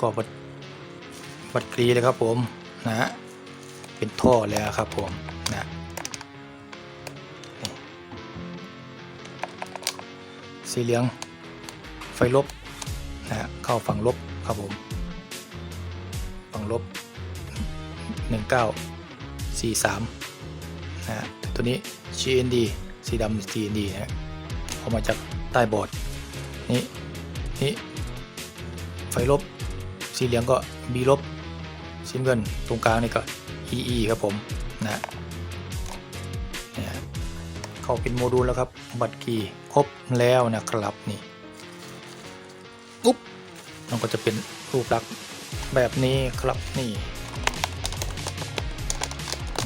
ก็บัดบัดกรีเลยครับผมนะฮะเป็นท่อแล้วครับผมนะสีเหลืองไฟลบนะฮะเข้าฝั่งลบครับผม ฝั่งลบ 1943นะฮะตัวนี้ GND สีดำ GND นะฮะออกมาจากใต้บอร์ดนี่นี่ไฟลบ สีเหลืองก็ B ลบสีน้ำเงินตรงกลางนี่ก็ EE ครับผมนะเนี่ยเข้าเป็นโมดูลแล้วครับ บัตรกีครบแล้วนะครับนี่ปุ๊บมันก็จะเป็นรูปลักษณ์แบบนี้ครับนี่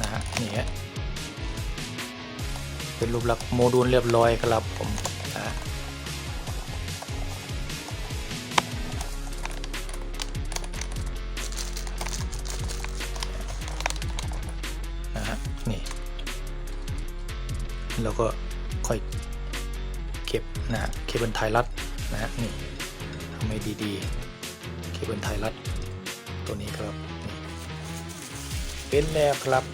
นะฮะนี่ฮะเป็นรูปลักษณ์โมดูลเรียบร้อยครับผม แล้วก็ค่อยเก็บนะฮะเคเบิลไทยรัดนะฮะนี่ทำให้ดีๆ เคเบิลไทยรัดตัวนี้ครับนี่เป็นแล้วครับ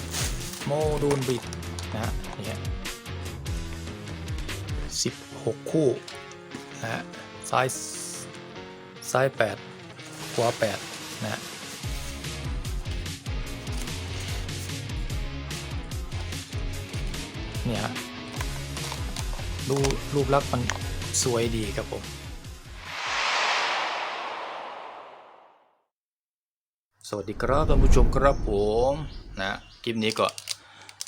โมดูลบิดนะฮะนี่ฮะสิบหกคู่นะฮะซ้ายซ้ายแปดขวาแปดนะฮะเนี่ย ฮะดูรูปลักษณ์มันสวยดีครับผม สวัสดีครับท่านผู้ชมครับผมนะคลิปนี้ก็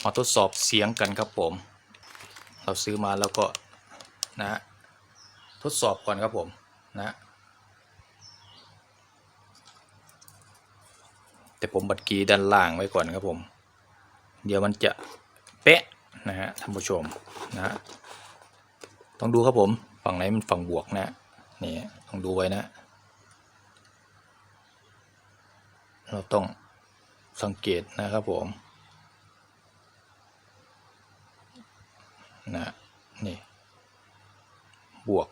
มาทดสอบเสียงกันครับผม เราซื้อมาแล้วก็นะทดสอบก่อนครับผมนะแต่ผมบัดกีด้านล่างไว้ก่อนครับผม เดี๋ยวมันจะเป๊ะนะฮะท่านผู้ชมนะฮะ ต้องดูครับผม ฝั่งไหนมันฝั่งบวกนะนี่ต้องดูไว้นะเราต้องสังเกตนะครับผมนะนี่ บวก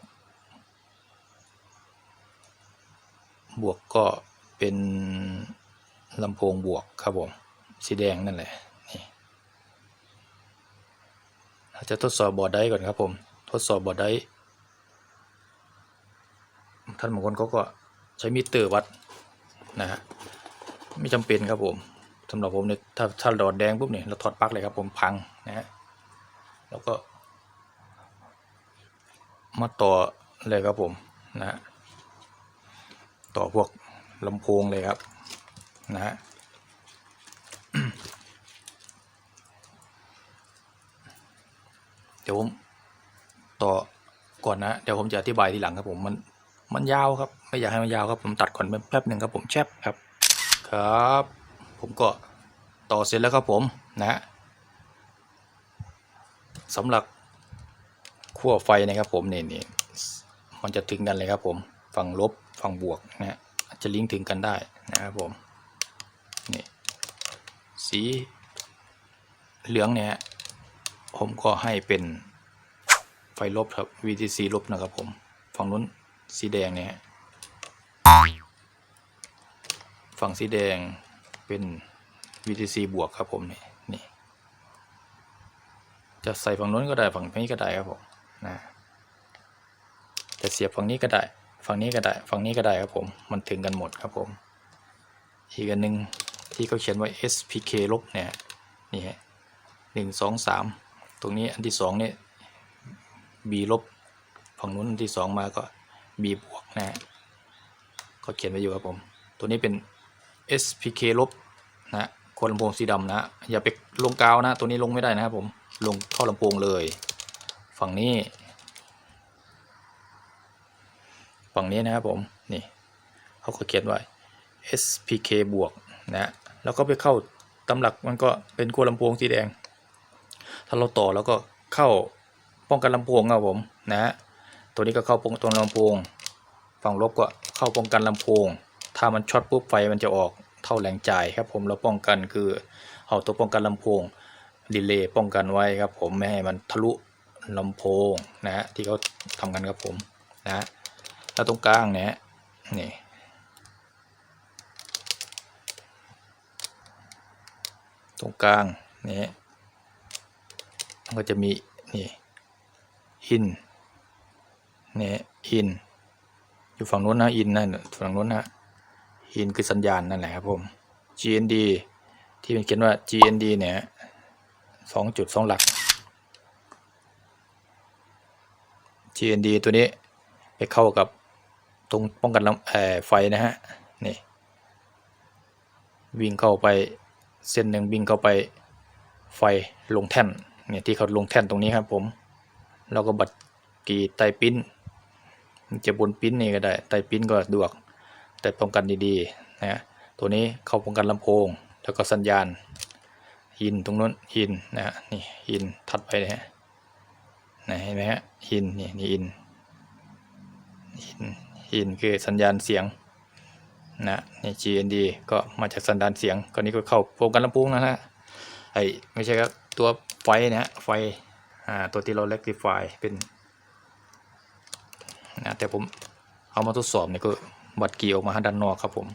บวกก็เป็นลำโพงบวกครับผม สีแดงนั่นแหละ นี่เราจะทดสอบบอร์ดได้ก่อนครับผม ทดสอบบอร์ดไดท่านบางคนเขาก็ใช้มิเตอร์วัดนะฮะไม่จำเป็นครับผมสำหรับผมเนี่ยถ้าถ้าดอดแดงปุ๊บเนี่ยเราถอดปลั๊กเลยครับผมพังนะฮะแล้วก็ มาต่อเลยครับผมนะฮะต่อพวกลำโพงเลยครับนะฮะเดี๋ยวผม ต่อก่อนนะเดี๋ยวผมจะอธิบายทีหลังครับผมมันมันยาวครับไม่อยากให้มันยาวครับผมตัดก่อนแป๊บหนึ่งครับผมแชบครับครับ ผมก็ต่อเสร็จแล้วครับผมนะสำหรับขั้วไฟนะครับผมเนี่นี่มันจะถึงกันเลยครับผมฝั่งลบฝั่งบวกนะฮะจะลิงก์ถึงกันได้นะครับผมนี่สีเหลืองเนี่ยผมก็ให้เป็น ไฟลบครับ VTC ลบนะครับผม ฝั่งนู้นสีแดงเนี่ยฝั่งสีแดงเป็น VTC บวกครับผมนี่นี่ จะใส่ฝั่งนู้นก็ได้ฝั่งนี้ก็ได้ครับผมนะจะเสียบฝั่งนี้ก็ได้ ฝั่งนี้ก็ได้ ฝั่งนี้ก็ได้ครับผม มันถึงกันหมดครับผม อีกอันหนึ่งที่เขาเขียนไว้ SPK ลบเนี่ย นี่ฮะหนึ่งสองสามตรงนี้อันที่สองเนี่ย b ลบฝั่งนู้นที่สองมาก็ b บวกนะฮะก็เขียนไว้อยู่ครับผม ตัวนี้เป็น spk ลบนะโคนลำโพงสีดำนะ อย่าไปลงกาวนะ ตัวนี้ลงไม่ได้นะครับผมลงเข้าลำโพงเลย ฝั่งนี้ ฝั่งนี้นะครับผมนี่เขาก็เขียนไว้ spk บวกนะแล้วก็ไปเข้าตำหลักมันก็เป็นคนลำโพงสีแดง ถ้าเราต่อแล้วก็เข้า ป้องกันลำโพงครับผมนะฮะตัวนี้ก็เข้าป้องตัวลำโพง ฝั่งลบก็เข้าป้องกันลำโพง ถ้ามันช็อตปุ๊บไฟมันจะออกเท่าแรงจ่ายครับผมเราป้องกันคือเอาตัวป้องกันลำโพงดีเลย์ป้องกันไว้ครับผมไม่ให้มันทะลุลำโพงนะฮะที่เขาทำกันครับผมนะฮะแล้วตรงกลางเนี่ยนี่ตรงกลางนี่มันก็จะมีนี่ อินเนี่ยอิน อยู่ฝั่งนู้นนะอินนั่นฝั่งนู้นนะอินคือสัญญาณนั่นแหละครับผม GND ที่มันเขียนว่า GND เนี่ยสองจุดสองหลัก GND ตัวนี้ไปเข้ากับตรงป้องกันลำเอ่อไฟนะฮะนี่วิ่งเข้าไปเส้นหนึ่งวิ่งเข้าไปไฟลงแท่นเนี่ยที่เขาลงแท่นตรงนี้ครับผม เราก็บัดกีไตปิ้น จะบนปิ้นนี่ก็ได้ ไตปิ้นก็ดวก แต่ป้องกันดีๆนะฮะตัวนี้เข้าป้องกันลำโพง แล้วก็สัญญาณหินตรงนู้นหินนะฮะนี่หินถัดไปนะฮะนะเห็นไหมฮะหินนี่นี่หินหินหินคือสัญญาณเสียงนะนี่ GND ก็มาจากสัญญาณเสียงก็นี้ก็เข้าโปรกันลำโพงนะฮะไอไม่ใช่ครับตัวไฟนะฮะไฟ ตัวที่เรา rectify เป็นนะแต่ผมเอามาทดสอบเนี่ยก็บัดกีออกมาด้านนอกครับผม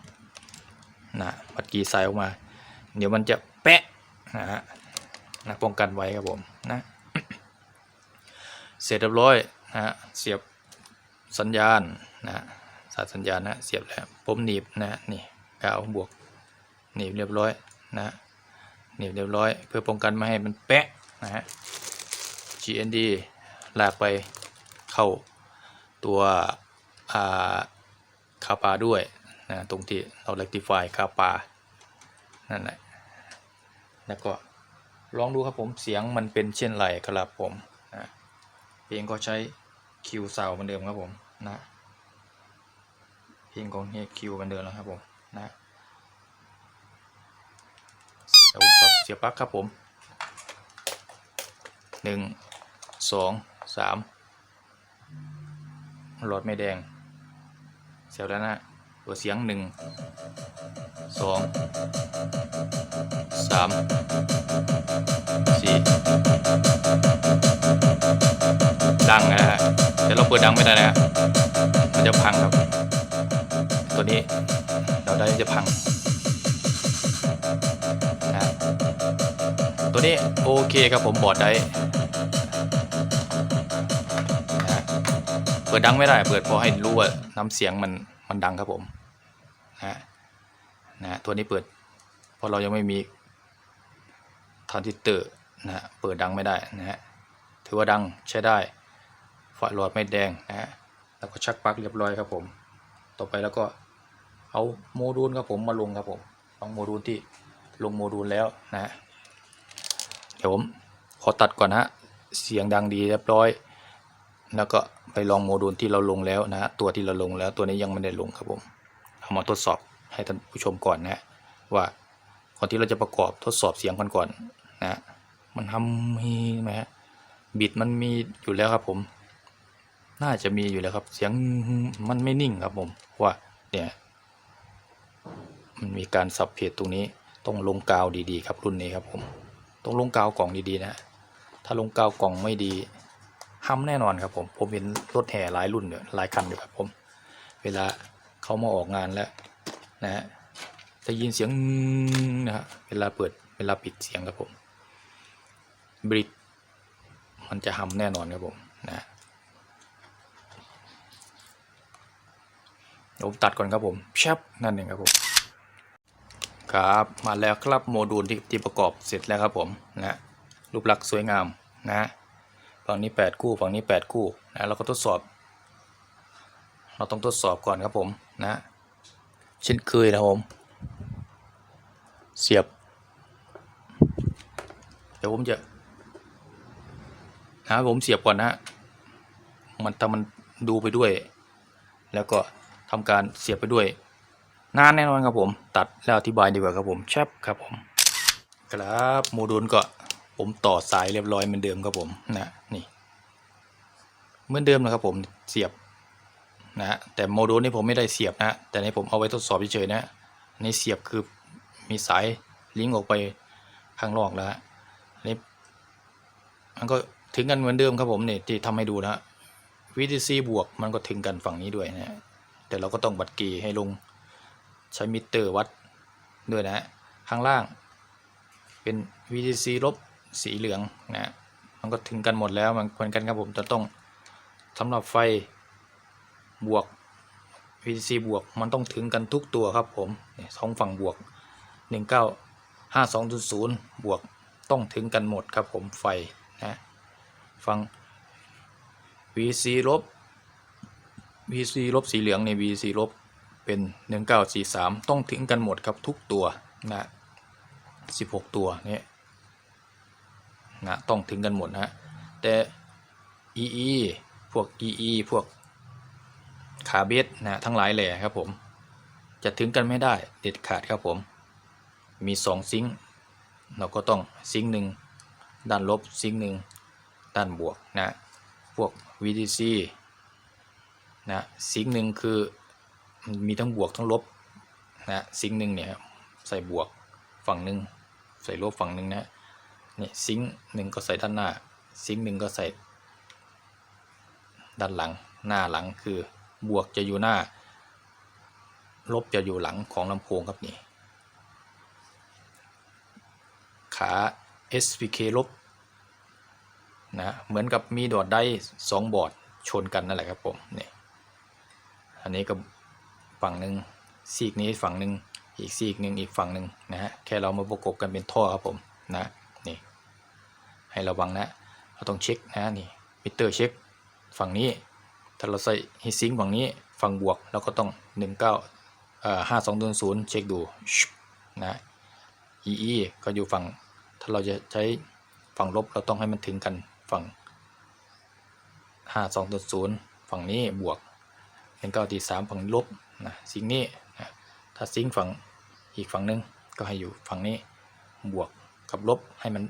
นะบัดกีใส่ออกมา เดี๋ยวมันจะแปะนะฮะนะป้องกันไว้ครับผมนะเสร็จเรียบร้อยนะฮะเสียบสัญญาณนะฮะสายสัญญาณนะเสียบแล้วผมหนีบนะนี่กาวบวกหนีบเรียบร้อยนะฮะหนีบเรียบร้อย เพื่อป้องกันไม่ให้มันแปะนะฮะ GND ลากไปเข้าตัวคาปาด้วยนะตรงที่เรา rectify คาปานั่นแหละแล้วก็ลองดูครับผมเสียงมันเป็นเช่นไรครับผมนะเพลงก็ใช้คิวซาเหมือนเดิมครับผมนะเพลงของเฮคิวเหมือนเดิมแล้วครับผมนะเดี๋ยวต่อเสียบปลั๊กครับผมหนึ่ง สองสามหลอดไม่แดงเสียบแล้วนะตัวเสียงหนึ่งสองสามสี่ดังนะฮะแต่เราเปิดดังไม่ได้นะมันจะพังครับ ตัวนี้เราได้จะพังนะตัวนี้โอเคครับผมบอดได้ ปิดดังไม่ได้ เปิดพอให้รู้ว่าน้ำเสียงมันมันดังครับผมนะฮะนะฮะตัวนี้เปิดเพราะเรายังไม่มีทรานซิสเตอร์นะฮะเปิดดังไม่ได้นะฮะถือว่าดังใช้ได้ฝาหลอดไม่แดงนะฮะแล้วก็ชักปลั๊กเรียบร้อยครับผม ต่อไปแล้วก็เอาโมดูลครับผมมาลงครับผมลองโมดูลที่ลงโมดูลแล้วนะฮะเดี๋ยวผมขอตัดก่อนนะฮะเสียงดังดีเรียบร้อย แล้วก็ไปลองโมดูลที่เราลงแล้วนะฮะตัวที่เราลงแล้วตัวนี้ยังไม่ได้ลงครับผม เอามาทดสอบให้ท่านผู้ชมก่อนนะฮะว่าก่อนที่เราจะประกอบทดสอบเสียงกันก่อนนะฮะมันทำมีไหมฮะบิดมันมีอยู่แล้วครับผม น่าจะมีอยู่แล้วครับ เสียงมันไม่นิ่งครับผมว่าเนี่ยมันมีการสับเพจตรงนี้ต้องลงกาวดีๆ ครับรุ่นนี้ครับผม ต้องลงกาวกล่องดีๆนะ ถ้าลงกาวกล่องไม่ดี ห้ำแน่นอนครับผมผมเห็นรถแห่หลายรุ่นเนี่ยหลายคันอยู่ครับผมเวลาเขามาออกงานแล้วนะฮะจะยินเสียงนะฮะเวลาเปิดเวลาปิดเสียงครับผมบริดมันจะห้ำแน่นอนครับผมนะเดี๋ยวผมตัดก่อนครับผมแชบนั่นเองครับผมครับมาแล้วครับโมดูลที่ที่ประกอบเสร็จแล้วครับผมนะรูปลักษณ์สวยงามนะ ฝั่งนี้ 8 คู่ฝั่งนี้ 8 คู่นะเราก็ทดสอบ เราต้องทดสอบก่อนครับผมนะเช่นเคยนะผมเสียบ เดี๋ยวผมจะนะผมเสียบก่อนนะมันถ้ามันดูไปด้วย แล้วก็ทำการเสียบไปด้วยนานแน่นอนครับผม ตัดแล้วอธิบายดีกว่าครับผมแชปครับผม ครับโมดูลก็ ผมต่อสายเรียบร้อยเหมือนเดิมครับผมนะนี่เหมือนเดิมนะครับผมเสียบนะแต่โมดูลนี่ผมไม่ได้เสียบนะ แต่นี่ผมเอาไว้ทดสอบเฉยๆนะอันนี่เสียบคือมีสายลิงก์ออกไปข้างนอกแล้วฮะนนี้มันก็ถึงกันเหมือนเดิมครับผมนี่ที่ทำให้ดูนะ VTC บวกมันก็ถึงกันฝั่งนี้ด้วยนะแต่เราก็ต้องบัดกีให้ลงใช้มิเตอร์วัดด้วยนะข้างล่างเป็น VDC ลบ สีเหลืองนะมันก็ถึงกันหมดแล้วมันเหมือนกันครับผมจะต้องสำหรับไฟบวก VDC บวกมันต้องถึงกันทุกตัวครับผมสองฝั่งบวก 1952.0 บวกต้องถึงกันหมดครับผมไฟนะฟัง VC ลบ VC ลบสีเหลืองใน VC ลบเป็น 1943 ต้องถึงกันหมดครับทุกตัวนะ16 ตัวเนี่ย นะต้องถึงกันหมดนะแต่ EE พวก EE พวกขาเบสนะทั้งหลายแหล่ครับผมจะถึงกันไม่ได้เด็ดขาดครับผม มี 2 ซิงค์เราก็ต้องซิงค์หนึ่งด้านลบซิงค์หนึ่งด้านบวกนะพวก VDC นะซิงค์หนึ่งคือมีทั้งบวกทั้งลบนะซิงค์หนึ่งเนี่ยใส่บวกฝั่งหนึ่งใส่ลบฝั่งหนึ่งนะ นี่ซิงค์หนึ่งก็ใส่ด้านหน้า ซิงค์หนึ่งก็ใส่ด้านหลัง หน้าหลังคือบวกจะอยู่หน้า ลบจะอยู่หลังของลำโพงครับนี่ ขา SPK ลบนะเหมือนกับมีดอดได้สองบอร์ดชนกันนั่นแหละครับผมนี่อันนี้ก็ฝั่งหนึ่งซีกนี้ฝั่งหนึ่งอีกซีกหนึ่งอีกฝั่งหนึ่งนะฮะแค่เรามาประกบกันเป็นท่อครับผมนะ ให้ระวังนะเราต้องเช็คนะนี่มิเตอร์เช็คฝั่งนี้ถ้าเราใส่ฮีซิงค์ฝั่งนี้ฝั่งบวกเราก็ต้อง 19เอ่อ5200 เช็คดูนะ EE ก็อยู่ฝั่ง ถ้าเราจะใช้ฝั่งลบเราต้องให้มันถึงกันฝั่ง 5200 ฝั่งนี้บวกเป็น9ตี3ฝั่งลบนะซิงค์นี้นะถ้าซิงค์ฝั่งอีกฝั่งนึงก็ให้อยู่ฝั่งนี้บวกกับลบให้มัน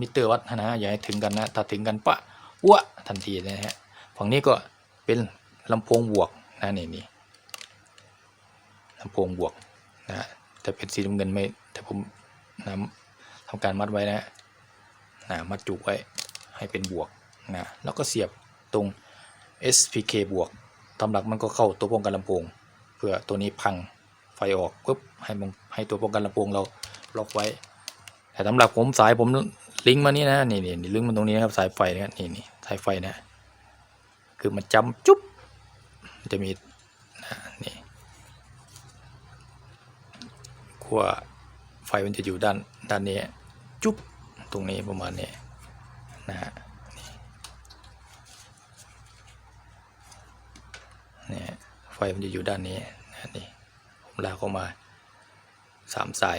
มิเตอร์วัดนะอย่าให้ถึงกันนะถ้าถึงกันปะอ้วทันทีนะฮะฝั่งนี้ก็เป็นลำโพงบวกนะนี่นี่ลำโพงบวกนะแต่เป็นสีน้ำเงินไม่แต่ผมนำทำการมัดไว้นะนะมัดจุกไว้ให้เป็นบวกนะแล้วก็เสียบตรง SPK บวกตำหลักมันก็เข้าตัวป้องกันลำโพง เพื่อตัวนี้พังไฟออกปุ๊บให้มันให้ตัวป้องกันลำโพงเราล็อกไว้ แต่สำหรับผมสายผม ลิงก์มานี่นะนี่นี่ลิงก์มาตรงนี้นะครับสายไฟนะนี่นี่สายไฟนะ คือมันจำจุ๊บจะมีนะนี่ขั้วไฟมันจะอยู่ด้านด้านนี้จุ๊บตรงนี้ประมาณนี้นะฮะนี่นี่ไฟมันจะอยู่ด้านนี้นะนี่ผมลากเข้ามาสามสาย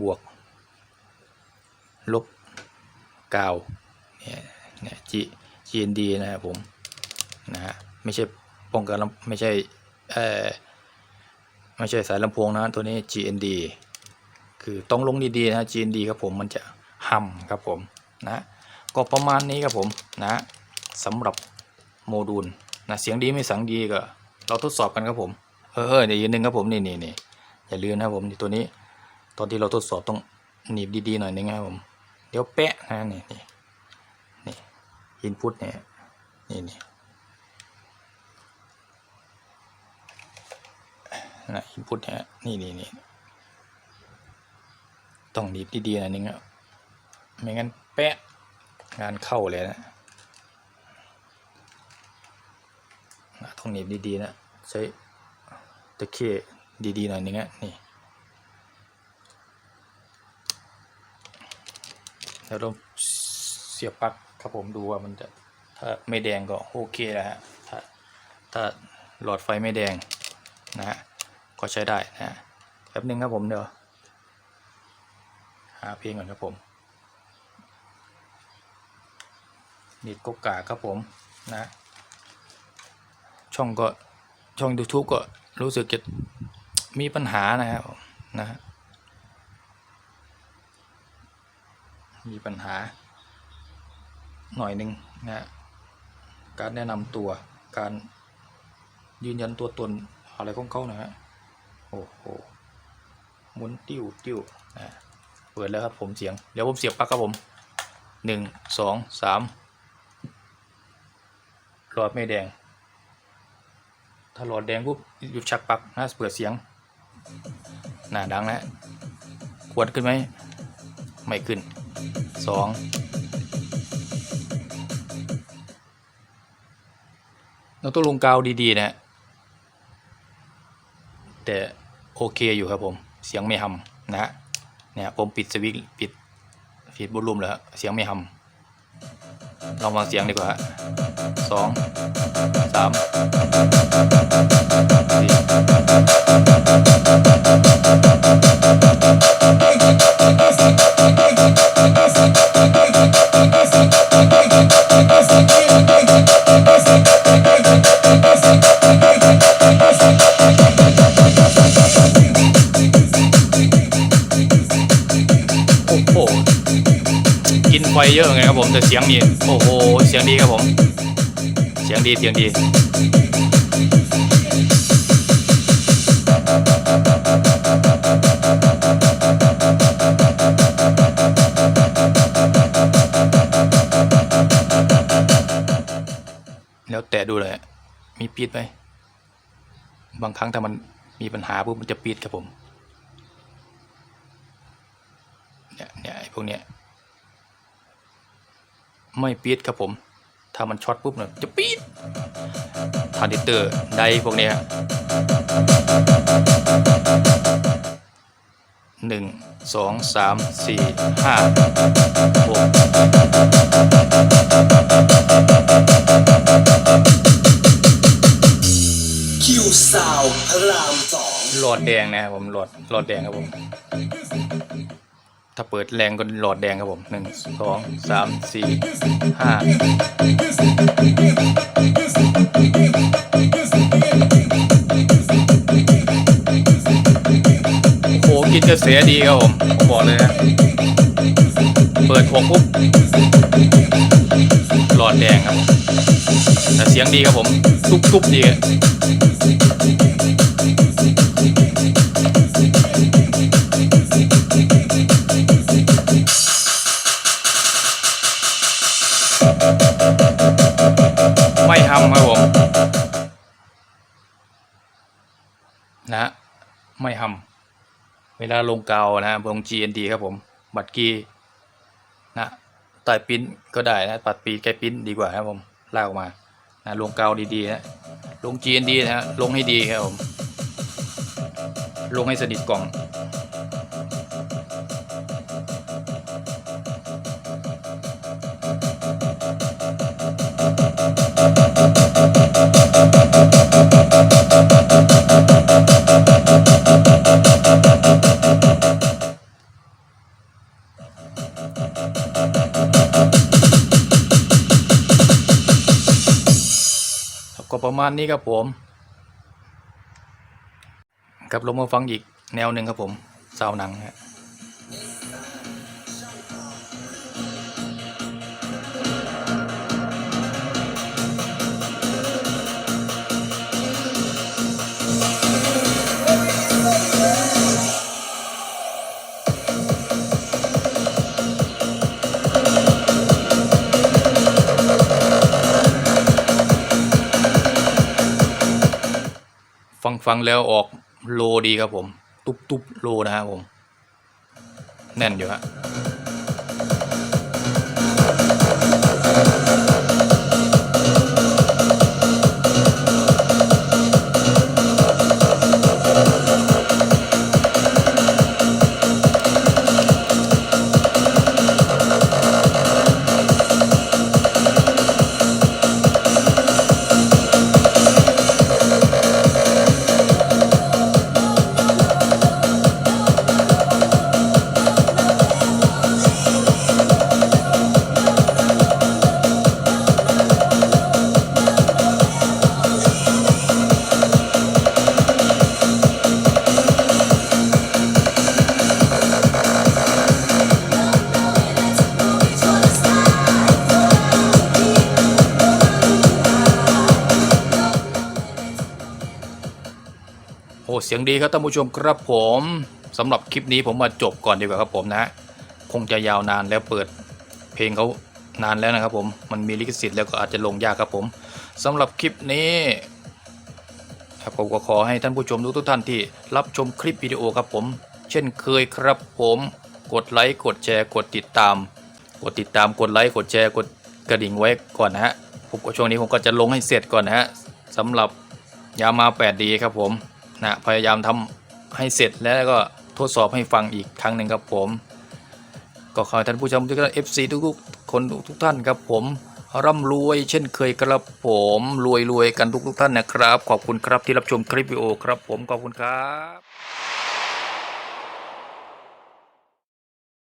บวก ลบกาวเนี่ยเนี่ย G GND นะครับผมนะฮะไม่ใช่ป้องกันลำไม่ใช่เอ่อไม่ใช่สายลำโพงนะตัวนี้ GND คือต้องลงดีๆนะ GND ครับผมมันจะห่ำครับผมนะก็ประมาณนี้ครับผมนะสำหรับโมดูลนะเสียงดีไม่เสังดีก็ เราทดสอบกันครับผมเออเออเดี๋ยวอีกนึงครับผมนี่นี่นี่อย่าลืมนะครับผมตัวนี้ ตอนที่เราทดสอบต้องหนีบดีๆหน่อยนึงครับผม ดี๋ยวแปะนะนี่นี่นี่อินพุตเนี่ยนี่นี่นะอินพุตเนี่ยนี่นี่นี่ต้องหนีดีๆหน่อยนึงอะไม่งั้นแปะงานเข้าเลยนะนะต้องหนีบดีๆนะใช้ตะเคียดีๆหน่อยนึงอะนี่ แล้วเราเสียบปลั๊กครับผมดูว่ามันจะถ้าไม่แดงก็โอเคแล้วฮะถ้าถ้าหลอดไฟไม่แดงนะฮะก็ใช้ได้นะฮะแป๊บนึงครับผมเดี๋ยวหาเพลงก่อนครับผมนิดกกกาครับผมนะ ช่องก็ช่อง YouTube ก็รู้สึกจะมีปัญหานะครับนะฮะ มีปัญหาหน่อยหนึ่งนะฮะการแนะนำตัวการยืนยันตัวตนอะไรของเขานะฮะโอ้โหหมุนติ้วติ้วนะเปิดแล้วครับผมเสียง เดี๋ยวผมเสียบปลั๊กครับผมหนึ่งสองสามหลอดไม่แดง ถ้าหลอดแดงปุ๊บหยุดชักปลั๊กนะเปิดเสียงน่าดังนะกวดขึ้นไหมไม่ขึ้น สองเราต้องลงกาวดีๆ นะ แต่โอเคอยู่ครับผม เสียงไม่หำนะฮะเนี่ยผมปิดสวิตปิดปิดบุลลุ่มแล้ว เสียงไม่หำลองฟังเสียงดีกว่าฮะสองสาม สียงนี่โอ้โหเสียงดีครับผม เสียงดีเสียงดีแล้วแต่ดูเลย มีปีดไหมบางครั้งถ้ามันมีปัญหาปุ๊บมันจะปีดครับผม เนี่ยเนี่ยพวกเนี้ย ไม่ปี๊ดครับผม ถ้ามันช็อตปุ๊บเนี่ยจะปี๊ดทาร์ดิเตอร์ไดพวกเนี้ยหนึ่งสองสามสี่ห้าหกคิวซาวพระรามสองหลอดแดงนะครับผมหลอดหลอดแดงครับผม ถ้าเปิดแรงก็หลอดแดงครับผมหนึ่งสองสามสี่ห้าโอ้กินกระแสดีครับผมผมบอกเลยนะ เปิดหกปุ๊บหลอดแดงครับแต่เสียงดีครับผมทุบๆดี อะไม่ทำครับผมนะไม่ทำเวลาลงเกานะลง GND ครับผม บัตรกีนะใต้ปิ้นก็ได้นะปัดปีแกปิ้นดีกว่าครับผมลากออกมานะลงเกาดีๆนะลง GND นะฮะลงให้ดีครับผมลงให้สนิทกล่อง มาณนี้ครับผมครับลงมาฟังอีกแนวหนึ่งครับผมซาวหนังฮะ ฟังฟังแล้วออกโลดีครับผม ตุบตุบโลนะครับผม แน่นอยู่ฮะ เสียงดีครับท่านผู้ชมครับผมสำหรับคลิปนี้ผมมาจบก่อนดีกว่าครับผมนะ คงจะยาวนานแล้วเปิดเพลงเขานานแล้วนะครับผมมันมีลิขสิทธิ์แล้วก็อาจจะลงยากครับผมสำหรับคลิปนี้ครับผมก็ขอให้ท่านผู้ชมทุกๆท่านที่รับชมคลิปวิดีโอครับผม เช่นเคยครับผมกดไลค์กดแชร์กดติดตาม กดติดตามกดไลค์กดแชร์กดกระดิ่งไว้ก่อนนะฮะผมก็ช่วงนี้ผมก็จะลงให้เสร็จก่อนนะฮะสำหรับยามา8ดีครับผม นะพยายามทำให้เสร็จแล้วก็ทดสอบให้ฟังอีกครั้งหนึ่งครับผม ก็ขอให้ท่านผู้ชมทุกท่าน FC ทุกๆคนทุกท่านครับผมร่ำรวยเช่นเคยครับผมรวยรวยกันทุกทุกท่านนะครับ ขอบคุณครับที่รับชมคลิปวิดีโอครับผมขอบคุณครับ